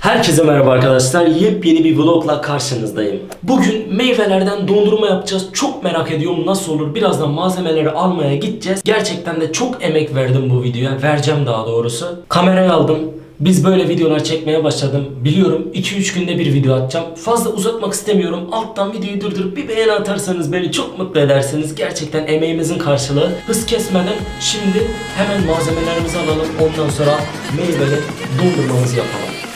Herkese merhaba arkadaşlar. Yepyeni bir vlogla karşınızdayım. Bugün meyvelerden dondurma yapacağız. Çok merak ediyorum nasıl olur. Birazdan malzemeleri almaya gideceğiz. Gerçekten de çok emek verdim bu videoya. Vereceğim daha doğrusu. Kamerayı aldım. Biz böyle videolar çekmeye başladım. Biliyorum 2-3 günde bir video atacağım. Fazla uzatmak istemiyorum. Alttan videoyu durdurup bir beğeni atarsanız beni çok mutlu edersiniz. Gerçekten emeğimizin karşılığı. Hız kesmeden şimdi hemen malzemelerimizi alalım. Ondan sonra meyveli dondurmamızı yapalım.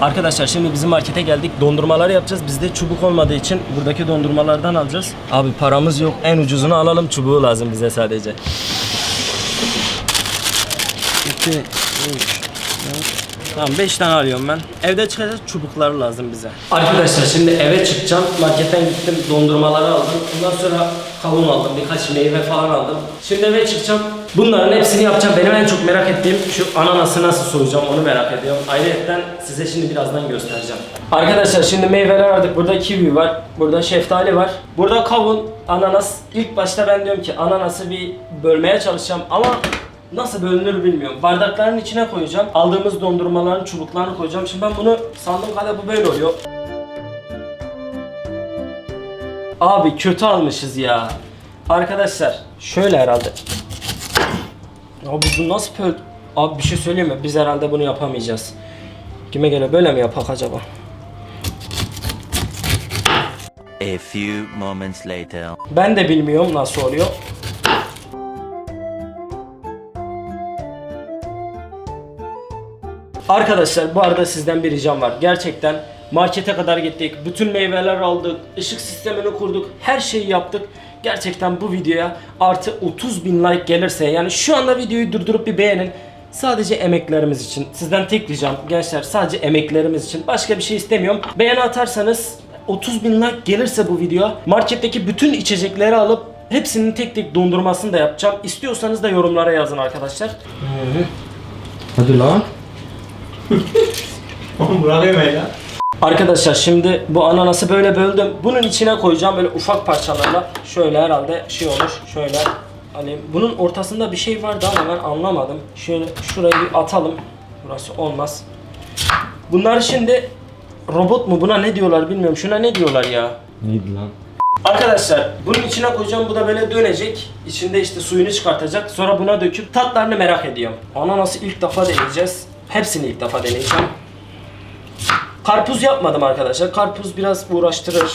Arkadaşlar şimdi bizim markete geldik. Dondurmalar yapacağız. Bizde çubuk olmadığı için buradaki dondurmalardan alacağız. Abi paramız yok. En ucuzunu alalım. Çubuğu lazım bize sadece. 2 3 Tamam 5 tane alıyorum ben. Evde çıkacağız çubuklar lazım bize. Arkadaşlar şimdi eve çıkacağım. Marketten gittim dondurmaları aldım. Ondan sonra kavun aldım. Birkaç meyve falan aldım. Şimdi eve çıkacağım. Bunların hepsini yapacağım. Benim en çok merak ettiğim şu ananası nasıl soyacağım onu merak ediyorum. Ayrıca size şimdi birazdan göstereceğim. Arkadaşlar şimdi meyveler aldık. Burada kivi var. Burada şeftali var. Burada kavun, ananas. İlk başta ben diyorum ki ananası bir bölmeye çalışacağım ama Nasıl bölünür bilmiyorum. Bardakların içine koyacağım. Aldığımız dondurmaların çubuklarını koyacağım. Şimdi ben bunu sandığım kadar bu böyle oluyor. Abi kötü almışız ya. Arkadaşlar şöyle herhalde. Abi bu nasıl pöl... Abi bir şey söyleyeyim mi? Biz herhalde bunu yapamayacağız. Kime göre böyle mi yapak acaba? A few moments later. Ben de bilmiyorum nasıl oluyor. Arkadaşlar bu arada sizden bir ricam var. Gerçekten markete kadar gittik. Bütün meyveler aldık. ışık sistemini kurduk. Her şeyi yaptık. Gerçekten bu videoya artı 30 bin like gelirse yani şu anda videoyu durdurup bir beğenin. Sadece emeklerimiz için. Sizden tek ricam gençler sadece emeklerimiz için. Başka bir şey istemiyorum. Beğeni atarsanız 30 bin like gelirse bu video marketteki bütün içecekleri alıp hepsinin tek tek dondurmasını da yapacağım. İstiyorsanız da yorumlara yazın arkadaşlar. Hadi lan. Oğlum Burak yemeği lan. Arkadaşlar şimdi bu ananası böyle böldüm. Bunun içine koyacağım böyle ufak parçalarla. Şöyle herhalde şey olur. Şöyle alayım. Bunun ortasında bir şey vardı ama ben anlamadım. Şöyle şurayı bir atalım. Burası olmaz. Bunlar şimdi robot mu buna ne diyorlar bilmiyorum. Şuna ne diyorlar ya? Neydi lan? Arkadaşlar bunun içine koyacağım bu da böyle dönecek. İçinde işte suyunu çıkartacak. Sonra buna döküp tatlarını merak ediyorum. Ananası ilk defa deneyeceğiz. Hepsini ilk defa deneyeceğim. Karpuz yapmadım arkadaşlar. Karpuz biraz uğraştırır.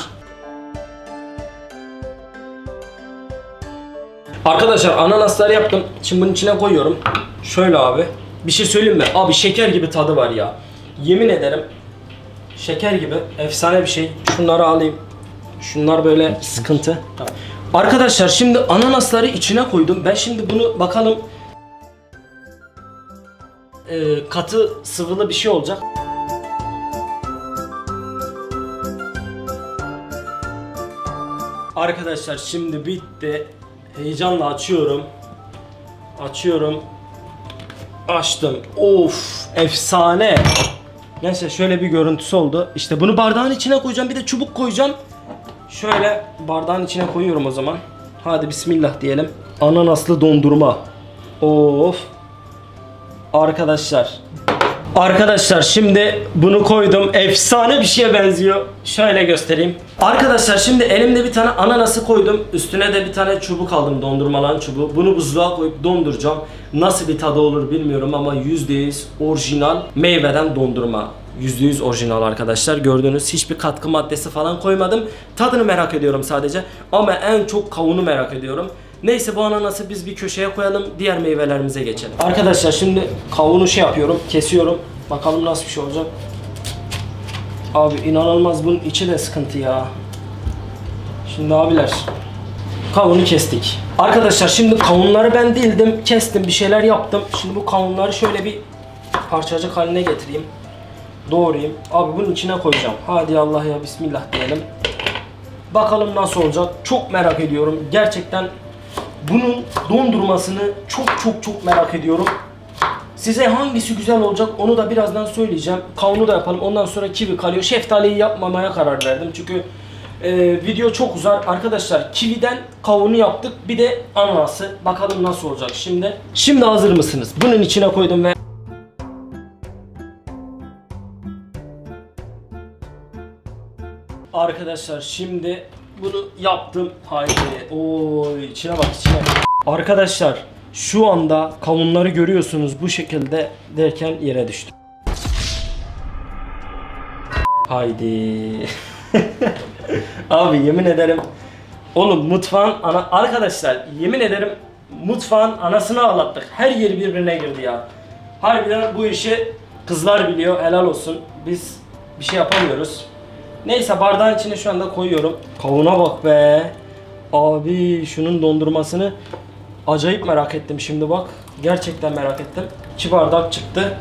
Arkadaşlar ananasları yaptım. Şimdi bunun içine koyuyorum. Şöyle abi. Bir şey söyleyeyim mi? Abi şeker gibi tadı var ya. Yemin ederim. Şeker gibi. Efsane bir şey. Şunları alayım. Şunlar böyle sıkıntı. Arkadaşlar şimdi ananasları içine koydum. Ben şimdi bunu bakalım Ee, katı sıvılı bir şey olacak. Arkadaşlar şimdi bitti. Heyecanla açıyorum. Açıyorum. Açtım. Of efsane. Neyse şöyle bir görüntüsü oldu. İşte bunu bardağın içine koyacağım. Bir de çubuk koyacağım. Şöyle bardağın içine koyuyorum o zaman. Hadi bismillah diyelim. Ananaslı dondurma. Of. Arkadaşlar. Arkadaşlar şimdi bunu koydum. Efsane bir şeye benziyor. Şöyle göstereyim. Arkadaşlar şimdi elimde bir tane ananası koydum. Üstüne de bir tane çubuk aldım. Dondurmalan çubuğu. Bunu buzluğa koyup donduracağım. Nasıl bir tadı olur bilmiyorum ama %100 orijinal meyveden dondurma. %100 orijinal arkadaşlar. Gördüğünüz hiçbir katkı maddesi falan koymadım. Tadını merak ediyorum sadece. Ama en çok kavunu merak ediyorum. Neyse bu ananası biz bir köşeye koyalım. Diğer meyvelerimize geçelim. Arkadaşlar şimdi kavunu şey yapıyorum. Kesiyorum. Bakalım nasıl bir şey olacak. Abi inanılmaz bunun içi de sıkıntı ya. Şimdi abiler kavunu kestik. Arkadaşlar şimdi kavunları ben dildim, kestim, bir şeyler yaptım. Şimdi bu kavunları şöyle bir parçacık haline getireyim. Doğrayayım. Abi bunun içine koyacağım. Hadi Allah ya bismillah diyelim. Bakalım nasıl olacak. Çok merak ediyorum. Gerçekten bunun dondurmasını çok çok çok merak ediyorum. Size hangisi güzel olacak onu da birazdan söyleyeceğim. Kavunu da yapalım. Ondan sonra kivi kalıyor. Şeftaliyi yapmamaya karar verdim. Çünkü Ee, video çok uzar. Arkadaşlar kividen kavunu yaptık. Bir de ananası. Bakalım nasıl olacak şimdi. Şimdi hazır mısınız? Bunun içine koydum ve Arkadaşlar şimdi bunu yaptım. Haydi. Oo içine bak içine. Arkadaşlar şu anda kavunları görüyorsunuz bu şekilde derken yere düştüm. Haydi. Abi yemin ederim. Oğlum mutfağın ana arkadaşlar yemin ederim mutfağın anasını ağlattık. Her yeri birbirine girdi ya. Harbiden bu işi kızlar biliyor. Helal olsun. Biz bir şey yapamıyoruz. Neyse bardağın içine şu anda koyuyorum. Kavuna bak be. Abi şunun dondurmasını acayip merak ettim şimdi bak. Gerçekten merak ettim. İki bardak çıktı.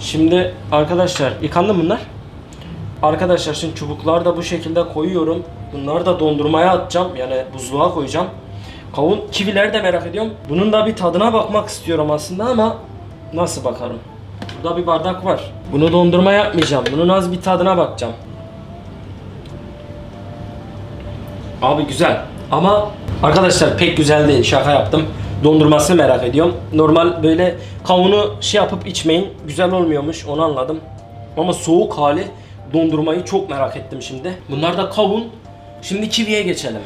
Şimdi arkadaşlar yıkandı bunlar. Arkadaşlar şimdi çubuklar da bu şekilde koyuyorum. Bunları da dondurmaya atacağım. Yani buzluğa koyacağım. Kavun kivileri de merak ediyorum. Bunun da bir tadına bakmak istiyorum aslında ama nasıl bakarım? Burada bir bardak var. Bunu dondurma yapmayacağım. Bunun az bir tadına bakacağım. Abi güzel ama arkadaşlar pek güzel değil şaka yaptım. Dondurmasını merak ediyorum. Normal böyle kavunu şey yapıp içmeyin. Güzel olmuyormuş onu anladım. Ama soğuk hali dondurmayı çok merak ettim şimdi. Bunlar da kavun. Şimdi kiviye geçelim.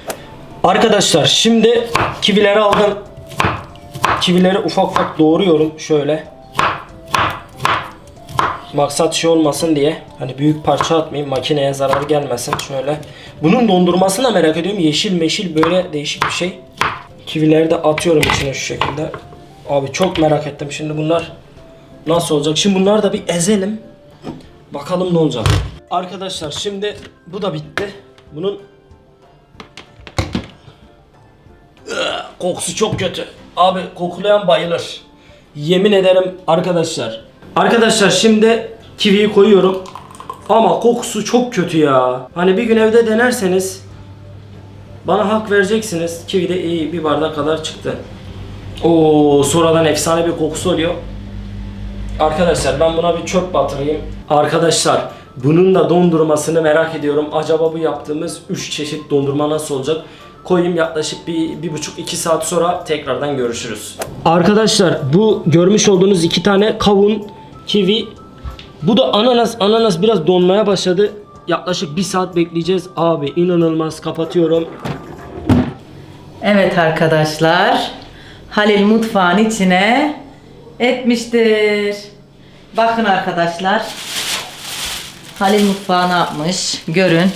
Arkadaşlar şimdi kivileri aldım. Kivileri ufak ufak doğruyorum şöyle. Maksat şey olmasın diye. Hani büyük parça atmayayım makineye zarar gelmesin şöyle. Bunun dondurmasını da merak ediyorum. Yeşil meşil böyle değişik bir şey. Kivileri de atıyorum içine şu şekilde. Abi çok merak ettim şimdi bunlar nasıl olacak. Şimdi bunları da bir ezelim. Bakalım ne olacak. Arkadaşlar şimdi bu da bitti. Bunun kokusu çok kötü. Abi kokulayan bayılır. Yemin ederim arkadaşlar. Arkadaşlar şimdi kiviyi koyuyorum. Ama kokusu çok kötü ya. Hani bir gün evde denerseniz bana hak vereceksiniz. Kivi de iyi bir bardak kadar çıktı. Oo sonradan efsane bir kokusu oluyor. Arkadaşlar ben buna bir çöp batırayım. Arkadaşlar bunun da dondurmasını merak ediyorum. Acaba bu yaptığımız 3 çeşit dondurma nasıl olacak? Koyayım yaklaşık bir, bir buçuk iki saat sonra tekrardan görüşürüz. Arkadaşlar bu görmüş olduğunuz iki tane kavun, kivi. Bu da ananas. Ananas biraz donmaya başladı. Yaklaşık bir saat bekleyeceğiz. Abi inanılmaz kapatıyorum. Evet arkadaşlar. Halil mutfağın içine etmiştir. Bakın arkadaşlar. Halil mutfağı ne yapmış? Görün.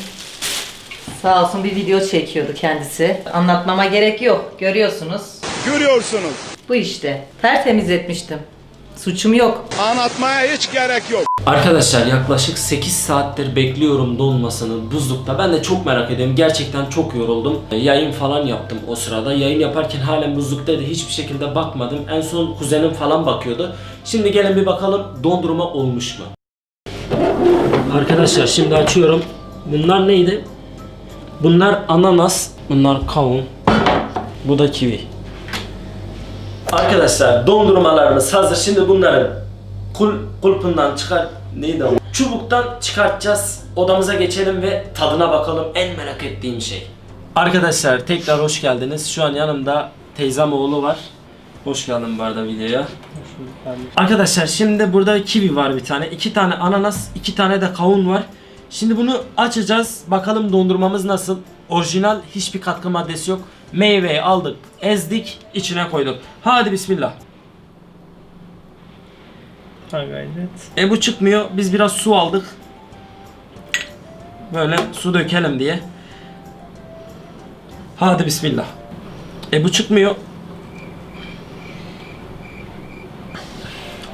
Sağ olsun bir video çekiyordu kendisi. Anlatmama gerek yok. Görüyorsunuz. Görüyorsunuz. Bu işte. Tertemiz etmiştim. Suçum yok. Anlatmaya hiç gerek yok. Arkadaşlar yaklaşık 8 saattir bekliyorum donmasını buzlukta. Ben de çok merak ediyorum. Gerçekten çok yoruldum. Yayın falan yaptım o sırada. Yayın yaparken halen buzluktaydı. Hiçbir şekilde bakmadım. En son kuzenim falan bakıyordu. Şimdi gelin bir bakalım dondurma olmuş mu? Arkadaşlar şimdi açıyorum. Bunlar neydi? Bunlar ananas. Bunlar kavun. Bu da kivi. Arkadaşlar dondurmalarımız hazır. Şimdi bunları kul, kulpundan çıkar neydi o? Çubuktan çıkartacağız. Odamıza geçelim ve tadına bakalım. En merak ettiğim şey. Arkadaşlar tekrar hoş geldiniz. Şu an yanımda teyzem oğlu var. Hoş geldin bu arada videoya. Arkadaşlar şimdi burada kivi var bir tane. iki tane ananas, iki tane de kavun var. Şimdi bunu açacağız. Bakalım dondurmamız nasıl? Orijinal hiçbir katkı maddesi yok. Meyveyi aldık, ezdik, içine koyduk. Hadi bismillah. Ha gayret. E bu çıkmıyor. Biz biraz su aldık. Böyle su dökelim diye. Hadi bismillah. E bu çıkmıyor.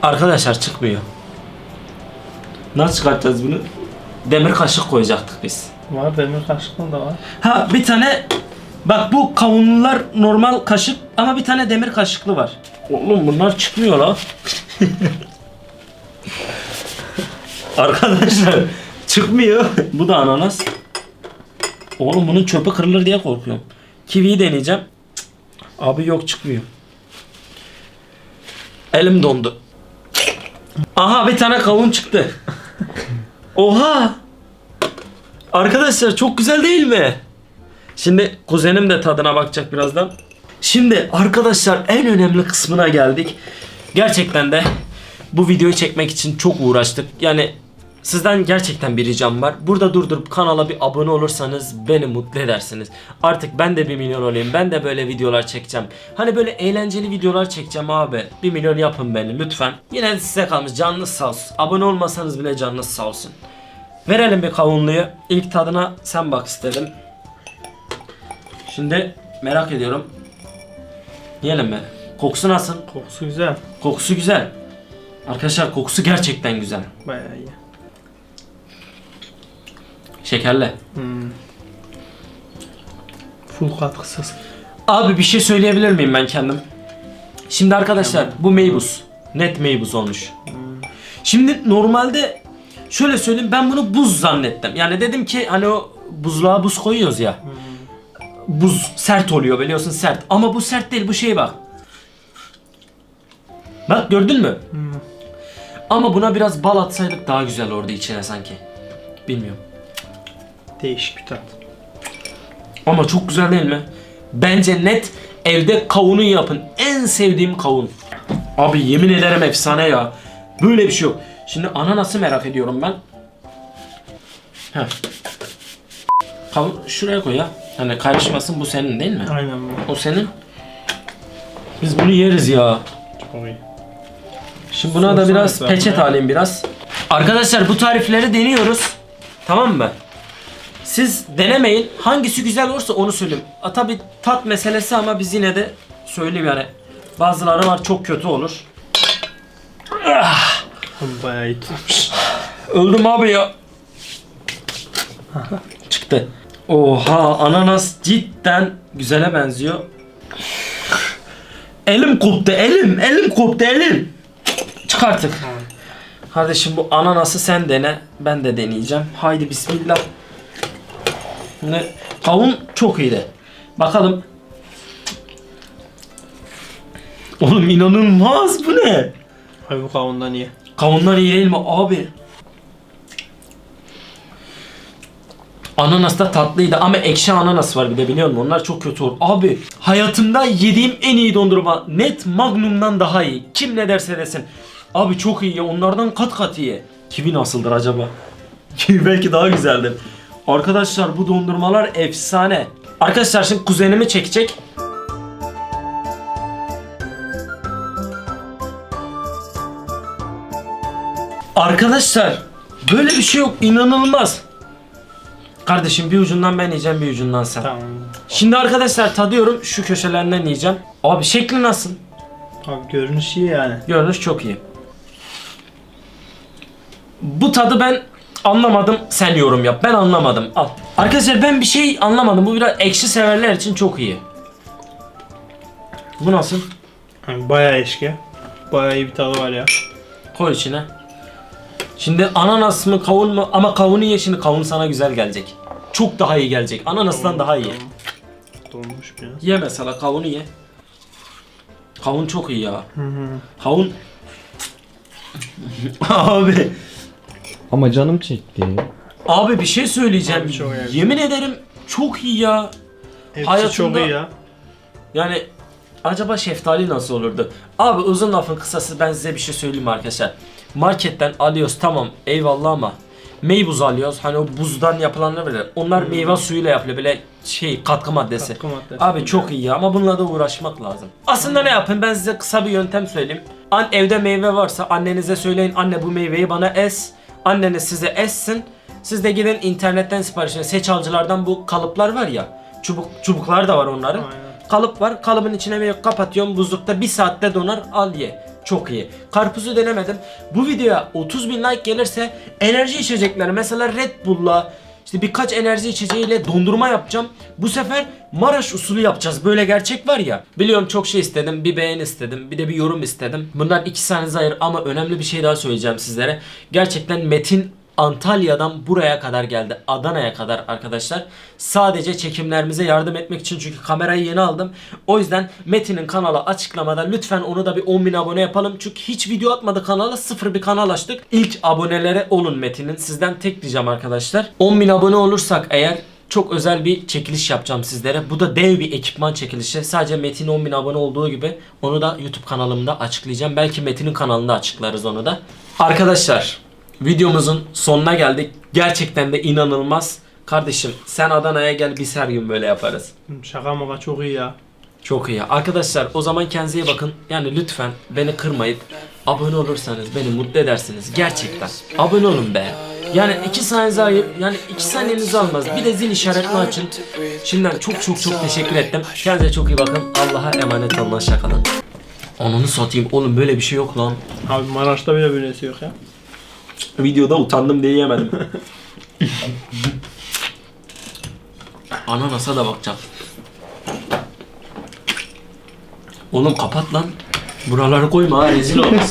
Arkadaşlar çıkmıyor. Nasıl çıkartacağız bunu? Demir kaşık koyacaktık biz. Var demir kaşıklı da var. Ha bir tane bak bu kavunlular normal kaşık ama bir tane demir kaşıklı var. Oğlum bunlar çıkmıyor la. Arkadaşlar çıkmıyor. Bu da ananas. Oğlum bunun çöpü kırılır diye korkuyorum. Kiviyi deneyeceğim. Cık. Abi yok çıkmıyor. Elim dondu. Aha bir tane kavun çıktı. Oha! Arkadaşlar çok güzel değil mi? Şimdi kuzenim de tadına bakacak birazdan. Şimdi arkadaşlar en önemli kısmına geldik. Gerçekten de bu videoyu çekmek için çok uğraştık. Yani sizden gerçekten bir ricam var. Burada durdurup kanala bir abone olursanız beni mutlu edersiniz. Artık ben de bir milyon olayım. Ben de böyle videolar çekeceğim. Hani böyle eğlenceli videolar çekeceğim abi. Bir milyon yapın beni lütfen. Yine de size kalmış. Canınız sağ olsun. Abone olmasanız bile canınız sağ olsun. Verelim bir kavunluyu. İlk tadına sen bak istedim. Şimdi merak ediyorum. Yiyelim mi? Kokusu nasıl? Kokusu güzel. Kokusu güzel. Arkadaşlar kokusu gerçekten güzel. Bayağı iyi. Şekerli. Full katkısız. Abi bir şey söyleyebilir miyim ben kendim? Şimdi arkadaşlar bu meybuz. Net meybuz olmuş. Şimdi normalde şöyle söyleyeyim ben bunu buz zannettim. Yani dedim ki hani o buzluğa buz koyuyoruz ya. Buz sert oluyor biliyorsun sert. Ama bu sert değil bu şey bak. Bak gördün mü? Ama buna biraz bal atsaydık daha güzel olurdu içine sanki. Bilmiyorum. Değişik bir tat. Ama çok güzel değil mi? Bence net evde kavunu yapın. En sevdiğim kavun. Abi yemin ederim efsane ya. Böyle bir şey yok. Şimdi ananası merak ediyorum ben. Heh. Kavun şuraya koy ya. Hani karışmasın bu senin değil mi? Aynen bu. O senin. Biz bunu yeriz ya. Çok iyi. Şimdi buna da Sorsana biraz sen peçete bana. alayım biraz. Arkadaşlar bu tarifleri deniyoruz. Tamam mı? Siz denemeyin. Hangisi güzel olursa onu söyleyeyim. A, tabi tat meselesi ama biz yine de söyleyeyim yani. Bazıları var çok kötü olur. Bayağı iyi tutmuş. Öldüm abi ya. Çıktı. Oha ananas cidden güzele benziyor. Elim koptu elim elim koptu elim. Çık artık. Kardeşim bu ananası sen dene. Ben de deneyeceğim. Haydi bismillah. Ne? Kavun çok iyiydi. Bakalım. Oğlum inanılmaz bu ne? Abi bu kavundan iyi. Kavunlar iyi değil mi abi? Ananas da tatlıydı ama ekşi ananas var bir de biliyor musun? Onlar çok kötü olur. Abi hayatımda yediğim en iyi dondurma. Net Magnum'dan daha iyi. Kim ne derse desin. Abi çok iyi ya. Onlardan kat kat iyi. Kivi nasıldır acaba? Kivi belki daha güzeldir. Arkadaşlar bu dondurmalar efsane. Arkadaşlar şimdi kuzenimi çekecek. Arkadaşlar böyle bir şey yok inanılmaz. Kardeşim bir ucundan ben yiyeceğim bir ucundan sen. Tamam. Şimdi arkadaşlar tadıyorum şu köşelerinden yiyeceğim. Abi şekli nasıl? Abi görünüş iyi yani. Görünüş çok iyi. Bu tadı ben anlamadım sen yorum yap. Ben anlamadım al. Arkadaşlar ben bir şey anlamadım. Bu biraz ekşi severler için çok iyi. Bu nasıl? Yani bayağı eşki. Bayağı iyi bir tadı var ya. Koy içine. Şimdi ananas mı kavun mu? Ama kavunu ye şimdi kavun sana güzel gelecek. Çok daha iyi gelecek. Ananastan daha iyi. Donmuş biraz. Ye mesela kavunu ye. Kavun çok iyi ya. Kavun... Abi. Ama canım çekti. Abi bir şey söyleyeceğim. Abi çok iyi. Yemin ederim çok iyi ya. Hepsi Hayatımda- çok iyi ya. Yani acaba şeftali nasıl olurdu? Abi uzun lafın kısası ben size bir şey söyleyeyim arkadaşlar. Marketten alıyoruz tamam eyvallah ama meybuz alıyoruz. Hani o buzdan yapılanlar ya, Onlar meyve suyuyla yapılıyor böyle şey katkı maddesi. Katkı maddesi. Abi çok iyi ya ama bununla da uğraşmak lazım. Aslında ne yapın ben size kısa bir yöntem söyleyeyim. An evde meyve varsa annenize söyleyin anne bu meyveyi bana es. Anneniz size essin. Siz de gidin internetten sipariş edin. Seç alıcılardan bu kalıplar var ya. Çubuk çubuklar da var onların. Aynen. Kalıp var. Kalıbın içine böyle kapatıyorum. Buzlukta bir saatte donar. Al ye. Çok iyi. Karpuzu denemedim. Bu videoya 30 bin like gelirse enerji içecekleri mesela Red Bull'la işte birkaç enerji içeceğiyle dondurma yapacağım. Bu sefer Maraş usulü yapacağız. Böyle gerçek var ya. Biliyorum çok şey istedim. Bir beğen istedim. Bir de bir yorum istedim. Bundan iki saniye ayır ama önemli bir şey daha söyleyeceğim sizlere. Gerçekten Metin Antalya'dan buraya kadar geldi. Adana'ya kadar arkadaşlar. Sadece çekimlerimize yardım etmek için çünkü kamerayı yeni aldım. O yüzden Metin'in kanalı açıklamada lütfen onu da bir 10.000 abone yapalım. Çünkü hiç video atmadı kanala sıfır bir kanal açtık. İlk abonelere olun Metin'in. Sizden tek ricam arkadaşlar. 10.000 abone olursak eğer çok özel bir çekiliş yapacağım sizlere. Bu da dev bir ekipman çekilişi. Sadece Metin 10.000 abone olduğu gibi onu da YouTube kanalımda açıklayacağım. Belki Metin'in kanalında açıklarız onu da. Arkadaşlar videomuzun sonuna geldik. Gerçekten de inanılmaz. Kardeşim sen Adana'ya gel biz her gün böyle yaparız. Şaka maka çok iyi ya. Çok iyi. Arkadaşlar o zaman kendinize iyi bakın. Yani lütfen beni kırmayıp abone olursanız beni mutlu edersiniz. Gerçekten. Abone olun be. Yani iki saniyenizi ayır, yani iki saniyenizi almaz. Bir de zil işaretini açın. Şimdiden çok çok çok teşekkür ettim. Kendinize çok iyi bakın. Allah'a emanet olun. Hoşça kalın. Onunu satayım. Oğlum böyle bir şey yok lan. Abi Maraş'ta bile böylesi yok ya. Videoda utandım diye yemedim. Ananasa da bakacağım. Oğlum kapat lan. Buraları koyma rezil olmaz.